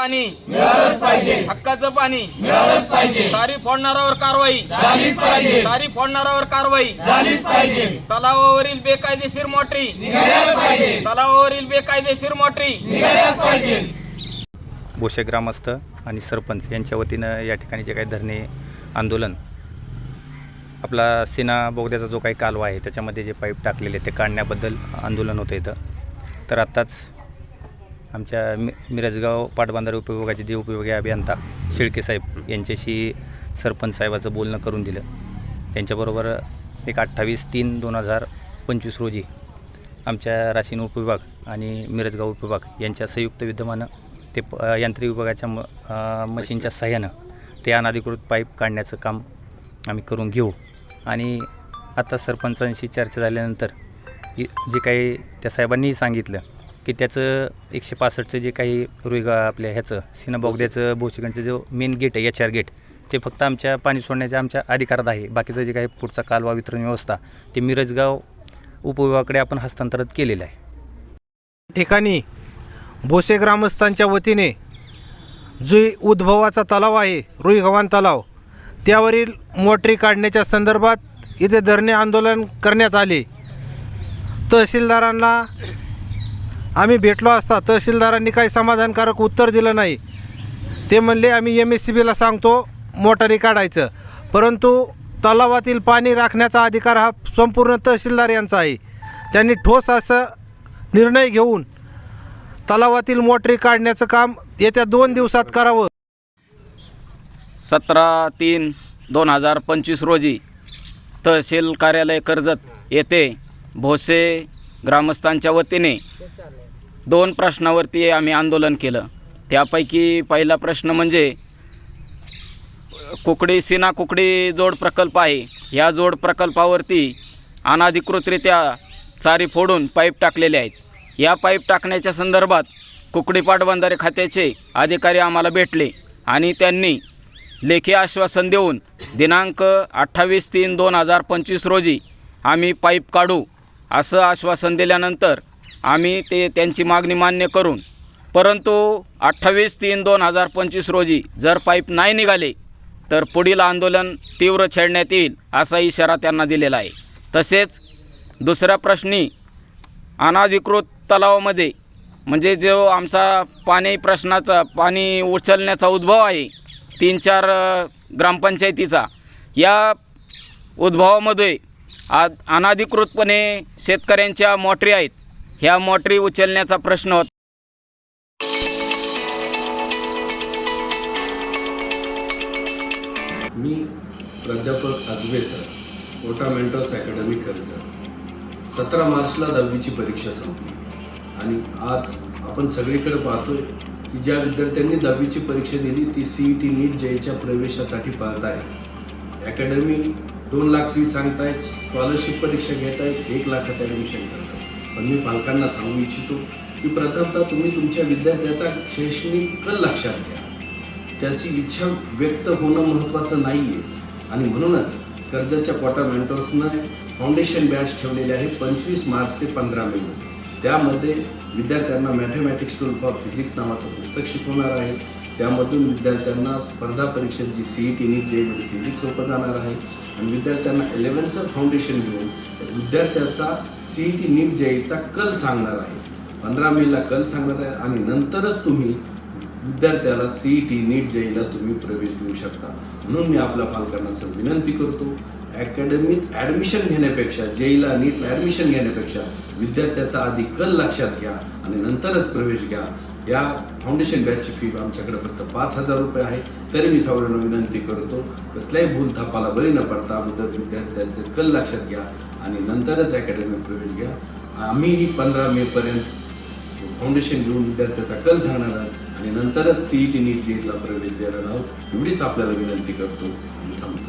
पाणी. मिळालंच पाहिजे. हक्काचं पाणी. मिळालंच पाहिजे. सारी फोडणारावर कारवाई. झालीच पाहिजे. सारी फोडणारावर कारवाई. झालीच पाहिजे. तलावावरील बेकायदेशीर मोटरी. पाहिजे. तलावावरील बेकायदेशीर मोटरी. पाहिजे. बोशे ग्रामस्थ आणि सरपंच यांच्या वतीनं या ठिकाणी जे काही धरणे आंदोलन आपला सीना बोगद्याचा जो काही कालवा आहे त्याच्यामध्ये जे पाईप टाकलेले ते काढण्याबद्दल आंदोलन होतं इथं. तर आत्ताच आमच्या मि मिरजगाव पाटबंधारे उपविभागाचे जे उपविभागीय अभियंता शेळके साहेब यांच्याशी सरपंच साहेबाचं बोलणं करून दिलं. त्यांच्याबरोबर एक अठ्ठावीस तीन दोन हजार पंचवीस रोजी आमच्या राशीन उपविभाग आणि मिरजगाव उपविभाग यांच्या संयुक्त विद्यमानं ते प यांत्रिक विभागाच्या म मशीनच्या सहाय्यानं ते अनधिकृत पाईप काढण्याचं काम आम्ही करून घेऊ. आणि आता सरपंचांशी चर्चा झाल्यानंतर जे काही त्या साहेबांनीही सांगितलं की त्याचं एकशे पासष्टचं जे काही रुईगा आपल्या ह्याचं सिनाबॉगद्याचं भोसगणचं जो मेन गेट आहे एच आर गेट ते फक्त आमच्या पाणी सोडण्याच्या आमच्या अधिकारात आहे. बाकीचं जे काही पुढचा कालवा वितरण व्यवस्था ते मिरजगाव उपविभागाकडे आपण हस्तांतरित केलेलं आहे. ठिकाणी भोसे ग्रामस्थांच्या वतीने जो उद्भवाचा तलाव आहे रुईगव्हाण तलाव त्यावरील मोटरी काढण्याच्या संदर्भात इथे धरणे आंदोलन करण्यात आले. तहसीलदारांना आम्ही भेटलो असता तहसीलदारांनी काही समाधानकारक उत्तर दिलं नाही. ते म्हणले आम्ही एम एस सी बीला सांगतो मोटारी काढायचं. परंतु तलावातील पाणी राखण्याचा अधिकार हा संपूर्ण तहसीलदार यांचा आहे. त्यांनी ठोस असं निर्णय घेऊन तलावातील मोटरी काढण्याचं काम येत्या दोन दिवसात करावं. सतरा तीन दोन हजार पंचवीस रोजी तहसील कार्यालय कर्जत येथे भोसे ग्रामस्थांच्या वतीने दोन प्रश्नावरती आम्ही आंदोलन केलं. त्यापैकी पहिला प्रश्न म्हणजे कुकडी सीना कुकडी जोड प्रकल्प आहे. या जोड प्रकल्पावरती अनाधिकृतरित्या चारी फोडून पाईप टाकलेले आहेत. या पाईप टाकण्याच्या संदर्भात कुकडी पाटबंधारे खात्याचे अधिकारी आम्हाला भेटले आणि त्यांनी लेखी आश्वासन देऊन दिनांक अठ्ठावीस तीन दोन हजार पंचवीस रोजी आम्ही पाईप काढू असं आश्वासन दिल्यानंतर आम्ही ते त्यांची मागणी मान्य करून परंतु अठ्ठावीस तीन दोन हजार पंचवीस रोजी जर पाईप नाही निघाले तर पुढील आंदोलन तीव्र छेडण्यात येईल असा इशारा त्यांना दिलेला आहे. तसेच दुसऱ्या प्रश्नी अनाधिकृत तलावामध्ये म्हणजे जो आमचा पाणी प्रश्नाचा पाणी उचलण्याचा उद्भव आहे तीन चार ग्रामपंचायतीचा या उद्भवामध्ये आ अनाधिकृतपणे शेतकऱ्यांच्या मोटरी आहेत. ह्या मोटरी उचलण्याचा प्रश्न होता. मी प्राध्यापक Ajabe sir Kota mentors academy Karjat सतरा मार्चला दहावीची परीक्षा संपली आणि आज आपण सगळीकडे पाहतोय की ज्या विद्यार्थ्यांनी दहावीची परीक्षा दिली ती सी ई टी नीट जेईच्या प्रवेशासाठी पाहत आहेत अकॅडमी दोन लाख फी सांगतायत स्कॉलरशिप परीक्षा घेत आहेत एक लाखात ॲडमिशन करत पण मी पालकांना सांगू इच्छितो की प्रथमतः तुम्ही तुमच्या विद्यार्थ्याचा शैक्षणिक कल लक्षात घ्या. त्याची इच्छा व्यक्त होणं महत्त्वाचं नाही आहे आणि म्हणूनच कर्जाच्या कोटा मेंटर्सनं फाउंडेशन बॅच ठेवलेले आहे पंचवीस मार्च ते पंधरा मेमध्ये त्यामध्ये विद्यार्थ्यांना मॅथमॅटिक्स टूल फॉर फिजिक्स नावाचं पुस्तक शिकवणार आहे. त्यामधून विद्यार्थ्यांना स्पर्धा परीक्षांची सी ई टी नीट जेमध्ये म्हणजे फिजिक्स सोपं जाणार आहे. आणि विद्यार्थ्यांना इलेवनचं फाउंडेशन घेऊन विद्यार्थ्याचा सी ई टी नीट जेईचा कल सांगणार आहे. पंधरा मेला कल सांगणार आहे आणि नंतरच तुम्ही विद्यार्थ्याला सी ई टी नीट जेईला तुम्ही प्रवेश घेऊ शकता. म्हणून मी आपल्या पालकांना सर विनंती करतो अकॅडमीत ॲडमिशन घेण्यापेक्षा जेईला नीट ॲडमिशन घेण्यापेक्षा विद्यार्थ्याचा आधी कल लक्षात घ्या आणि नंतरच प्रवेश घ्या. या फाउंडेशन बॅचची फी आमच्याकडे फक्त पाच हजार रुपये आहे. तरी मी सर्वांना विनंती करतो कसल्याही भूल थापाला बळी न पडता अगोदर विद्यार्थ्यांचे कल लक्षात घ्या आणि नंतरच अकॅडमीत प्रवेश घ्या. आम्हीही पंधरा मेपर्यंत फाउंडेशन घेऊन विद्यार्थ्याचा कल सांगणार आहोत आणि नंतरच सीईटी नीट जीतला प्रवेश देणार आहोत. एवढीच आपल्याला विनंती करतो आणि थांबतो.